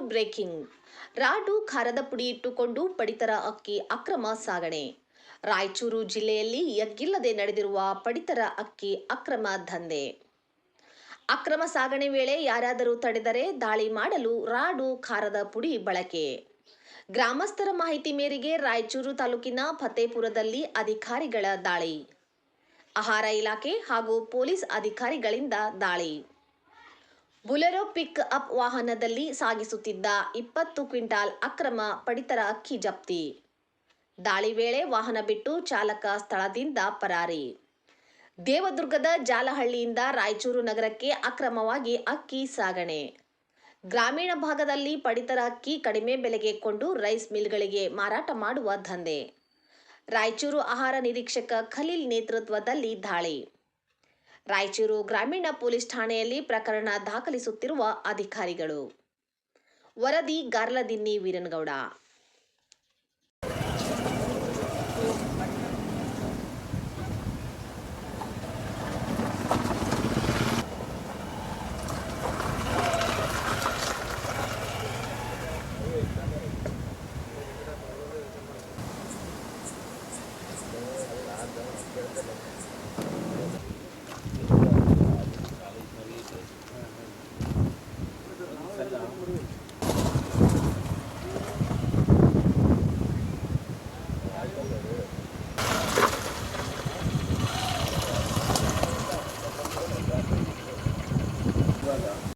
Breaking. Rod ಖಾರದ ಪುಡಿ ಇಟ್ಟುಕೊಂಡು ಪಡಿತರ ಅಕ್ಕಿ ಅಕ್ರಮ ಸಾಗಣೆ. ರಾಯಚೂರು ಜಿಲ್ಲೆಯಲ್ಲಿ ಎಗ್ಗಿಲ್ಲದೆ ನಡೆದಿರುವ ಪಡಿತರ ಅಕ್ಕಿ ಅಕ್ರಮ ದಂಧೆ. ಅಕ್ರಮ ಸಾಗಣೆ ವೇಳೆ ಯಾರಾದರೂ ತಡೆದರೆ ದಾಳಿ ಮಾಡಲು ರಾಡು ಖಾರದ ಪುಡಿ ಬಳಕೆ. ಗ್ರಾಮಸ್ಥರ ಮಾಹಿತಿ ಮೇರೆಗೆ ರಾಯಚೂರು ತಾಲೂಕಿನ ಫತೇಪುರದಲ್ಲಿ ಅಧಿಕಾರಿಗಳ ದಾಳಿ. ಆಹಾರ ಇಲಾಖೆ ಹಾಗೂ ಪೊಲೀಸ್ ಅಧಿಕಾರಿಗಳಿಂದ ದಾಳಿ. ಬುಲೆರೋ ಪಿಕ್ ಅಪ್ ವಾಹನದಲ್ಲಿ ಸಾಗಿಸುತ್ತಿದ್ದ ಇಪ್ಪತ್ತು ಕ್ವಿಂಟಾಲ್ ಅಕ್ರಮ ಪಡಿತರ ಅಕ್ಕಿ ಜಪ್ತಿ. ದಾಳಿ ವೇಳೆ ವಾಹನ ಬಿಟ್ಟು ಚಾಲಕ ಸ್ಥಳದಿಂದ ಪರಾರಿ. ದೇವದುರ್ಗದ ಜಾಲಹಳ್ಳಿಯಿಂದ ರಾಯಚೂರು ನಗರಕ್ಕೆ ಅಕ್ರಮವಾಗಿ ಅಕ್ಕಿ ಸಾಗಣೆ. ಗ್ರಾಮೀಣ ಭಾಗದಲ್ಲಿ ಪಡಿತರ ಅಕ್ಕಿ ಕಡಿಮೆ ಬೆಲೆಗೆ ಕೊಂಡು ರೈಸ್ ಮಿಲ್ಗಳಿಗೆ ಮಾರಾಟ ಮಾಡುವ ದಂಧೆ. ರಾಯಚೂರು ಆಹಾರ ನಿರೀಕ್ಷಕ ಖಲೀಲ್ ನೇತೃತ್ವದಲ್ಲಿ ದಾಳಿ. ರಾಯಚೂರು ಗ್ರಾಮೀಣ ಪೊಲೀಸ್ ಠಾಣೆಯಲ್ಲಿ ಪ್ರಕರಣ ದಾಖಲಿಸುತ್ತಿರುವ ಅಧಿಕಾರಿಗಳು. ವರದಿ ಗಾರ್ಲದಿನ್ನಿ ವೀರನಗೌಡ. Cool.